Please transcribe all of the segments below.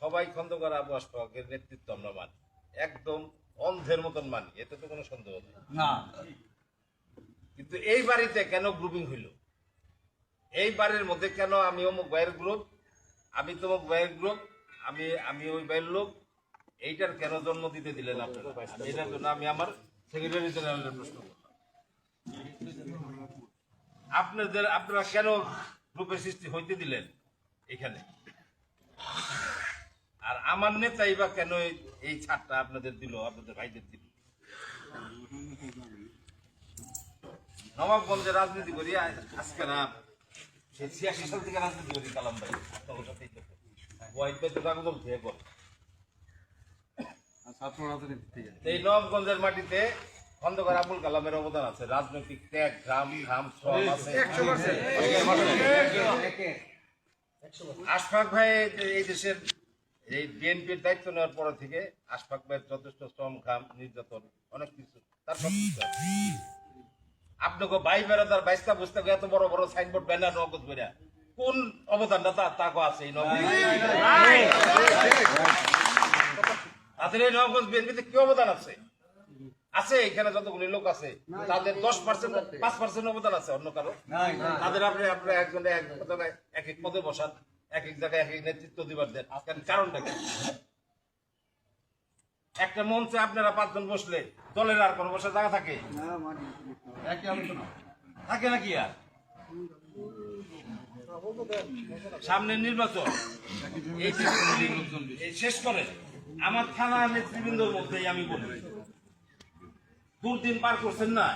সবাই খন্দকার আবু আশফাকের নেতৃত্ব আমরা মানি। একদম অন্ধের মতন মানি এতে তো কোনো সন্দেহ নেই। না। কিন্তু এই বাড়িতে কেন গ্রুপিং হইল? এই বাড়ির মধ্যে কেন আমি অমুক ভাইয়ের গ্রুপ আমি তমুক ভাইয়ের গ্রুপ আমি আমি ওই ভাইয়ের লোক এইটার কেন জন্ম দিতে দিলেন আপনারা? এটার জন্য আমি আমার সেক্রেটারি জেনারেলের প্রশ্ন করলাম। আপনাদের আপনারা কেন গ্রুপের সৃষ্টি হইতে দিলেন এখানে? আর আমার নেতাই বা কেন এই- ছাড়টা আপনাদের দিল আপনাদের ভাইদের দিল? নবাবগঞ্জে রাজনীতি করি আজকে না ছিয়াশি সাল থেকে রাজনীতি করি কালাম ভাই। ওয়াইফ তো কাগজ থেকে করে এই নবাবগঞ্জের মাটিতে খন্দকার আবুল কালামের অবদান আছে। রাজনৈতিক ত্যাগ ঘাম ঘাম শ্রম আছে। আশফাক ভাই এই দেশের এই বিএনপির দায়িত্ব নেওয়ার পর থেকে আশফাক ভাইয়ের যথেষ্ট শ্রম ঘাম নির্যাতন অনেক কিছু। তার। আপনাকে ভাই বেড়াদার বাইশটা বুঝতে এত বড় বড় সাইনবোর্ড ব্যানার নগদ বেড়া কোন অবদানটা তা তাকে আছে এই তাদের এই নবগঞ্জ বিএনপিতে কি অবদান আছে? আছে এখানে যতগুলি লোক আছে তাদের দশ পার্সেন্ট পাঁচ পার্সেন্ট অবদান আছে অন্য কারও? তাদের আপনি আপনি একজন এক এক এক পদে বসান। এক এক জায়গায় এক এক নেতৃত্ব দিবার দেন। কেন কারণটা কি? একটা মঞ্চে আপনারা পাঁচজন বসলে দলের আর কোনো বসার জায়গা থাকে? থাকে নাকি আর? সামনে নির্বাচন। এই শেষ করে। আমার থানা নেতৃবৃন্দর মধ্যেই আমি বলি। দুর্দিন পার করছেন না?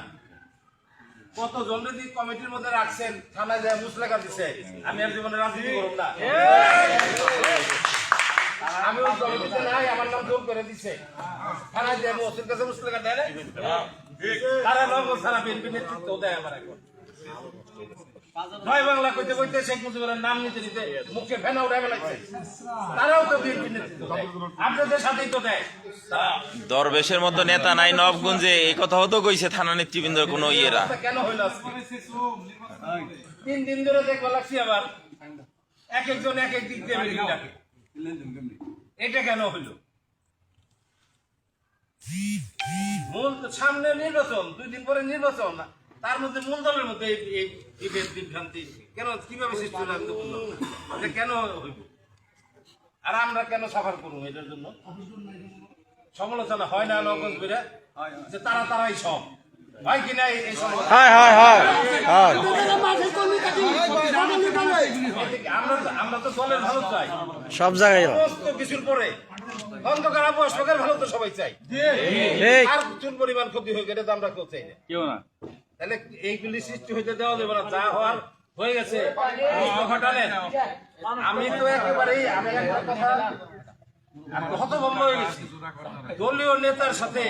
কতজন যদি কমিটির মধ্যে রাখছেন থানায় যায় মুসলেখা দিছে। আমি আর জীবনে রাজনীতি করব না। আমি ওই কমিটিতে নাই আমার নাম যোগ করে দিছে। থানায় যায় ওসির কাছে মুসলেখা দেয় না? তারা নগর সারা বিএনপি নেতৃত্ব দেয় আমার এখন? নয় বাংলা কইতে কইতে শেখ মুজিবের নাম নিতে নিতে মুখে ফেনা উঠে ফেলাইছে। তারাও তো বিএনপি আপনাদের সাথেই তো দেয়। দরবেশের মতো নেতা নাই নবগঞ্জে এই কথাও তো কইছে থানা নেতৃবৃন্দের কোনো ইয়েরা। কেন হইল তিন দিন ধরে দেখবা লাগছি আবার। এক একজন এক এক দিক দিয়ে এটা কেন হইল? মূল সামনে নির্বাচন দুই দিন পরে নির্বাচন। তার মধ্যে মূল দলের মধ্যে এই- বিভেদ বিভ্রান্তি কেন কীভাবে সৃষ্টি হলো আমি তো বুঝলাম না। এটা কেন হইব? আর আমরা কেন সাফার করব এটার জন্য? সমালোচনা হয় না নগজ বেড়ে যে তারা তারাই সব। হয় কিনা এই হয় হয় হয় হয়। আমরা তো- আমরা তো দলের ভালো চাই। সব জায়গায় সমস্ত কিছুর পরে। অন্ধকার আবু অশোকের ভালো তো সবাই চাই। আর চুন পরিমাণ ক্ষতি হয়ে গেলে তো আমরা কেউ চাই না। কেউ না। তাহলে এইগুলি সৃষ্টি হইতে দেওয়া যাবে না, যা হওয়ার হয়ে গেছে। আমি তো একেবারেই, আমি একটা হয়ে গেছি। দলীয় নেতার সাথে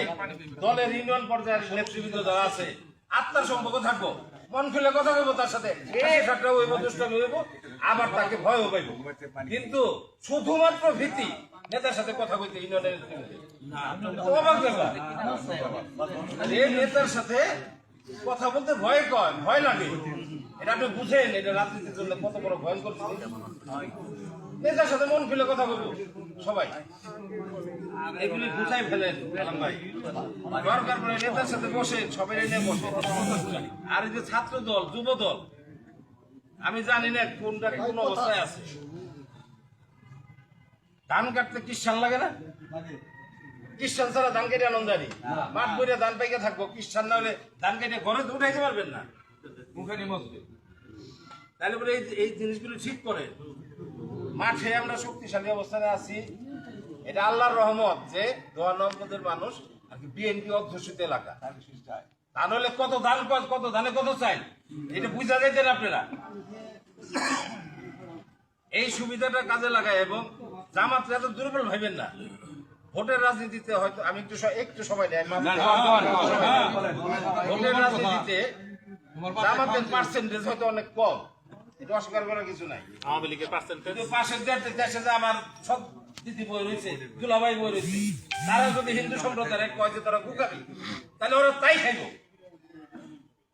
দলের ইউনিয়ন পর্যায়ের নেতৃবৃন্দ যারা আছে, আত্মার সম্পর্ক থাকব, মন খুলে কথা বলব তার সাথে। হইব আবার তাকে ভয়ও পাইব। কিন্তু শুধুমাত্র ভীতি, নেতার সাথে কথা কইতে ইউনিয়নের এই নেতার সাথে কথা বলতে ভয় কয়, ভয় লাগে। এটা আপনি বুঝেন, এটা রাজনীতির জন্য কত বড় ভয়ঙ্কর নেতার সাথে মন খুলে কথা বলব, সবাই। এগুলি বুঝাই ফেলেন দরকার পড়ে নেতার সাথে বসে, সবাই বসে। আর এই যে ছাত্র দল যুব দল আমি জানি না কোনটা কোন অবস্থায় আছে। ধান কাটতে কিষান লাগে না? খ্রিস্টান ছাড়া ধান কেটে আনন্দ জানি মাঠ বইরে ধান পাইকে থাকব খ্রিস্টান না হলে ধান কেটে ঘরে তো উঠাইতে পারবেন না। মুখানি মসজিদ তাহলে বলে এই এই জিনিসগুলো ঠিক করে। মাঠে আমরা শক্তিশালী অবস্থানে আছি। এটা আল্লাহর রহমত যে দোয়া নগদের মানুষ আর কি বিএনপি অধ্যুষিত এলাকা। তা নইলে কত ধান কত কত ধানে কত চাই এটা বুঝা যাইতেন আপনারা। এই সুবিধাটা কাজে লাগায় এবং জামাত এত দুর্বল ভাইবেন না। ভোটের রাজনীতিতে হয়তো আমি একটু একটু সময় নেই ভোটের রাজনীতিতে জামাতের পার্সেন্টেজ হয়তো অনেক কম। এটা অস্বীকার করার কিছু নাই। আওয়ামী লীগের পার্সেন্টেজ পাশের দেশে দেশে যে আমার সব দিদি বই রয়েছে দুলাভাই বই রয়েছে তারা যদি হিন্দু সম্প্রদায়ের কয় যে তারা কুকাবি তাহলে ওরা তাই খাইব।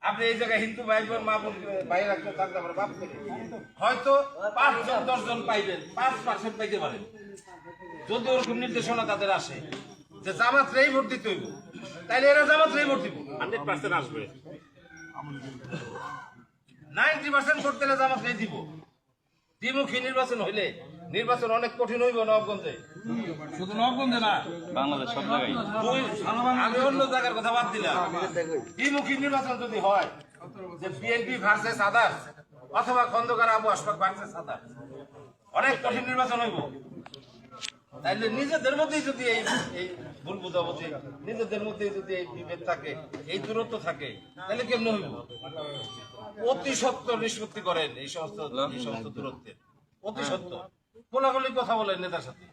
আপনি এই জায়গায় হিন্দু ভাই বোন মা বোন বাইরে রাখতে থাকতে পারে বাপ হয়তো পাঁচজন দশজন পাইবেন পাঁচ পার্সেন্ট পাইতে পারেন। যদি ওরকম নির্দেশনা তাদের আসে যে জামাত রেই ভোট দিতে হইব তাইলে এরা জামাত রেই ভোট দিব। হান্ড্রেড পার্সেন্ট আসবে। নাইনটি পার্সেন্ট ভোট দিলে জামাত রেই দিব। দ্বিমুখী নির্বাচন হইলে নির্বাচন অনেক কঠিন হইব নবগঞ্জে শুধু নবগঞ্জে না বাংলাদেশ সব জায়গায়। আমি অন্য জায়গার কথা বাদ দিলাম। দ্বিমুখী নির্বাচন যদি হয় যে বিএনপি ভার্সেস আদার্স অথবা খন্দকার আবু আশফাক ভার্সেস আদার্স অনেক কঠিন নির্বাচন হইব। তাইলে নিজেদের মধ্যেই যদি এই এই ভুল বুঝাবুঝি, নিজেদের মধ্যেই যদি এই বিভেদ থাকে, এই দূরত্ব থাকে তাহলে কেমন হইব? অতি সত্য নিষ্পত্তি করেন এই সমস্ত এই সমস্ত দূরত্বের অতি সত্য। কোলাগুলি কথা বলেন নেতার সাথে।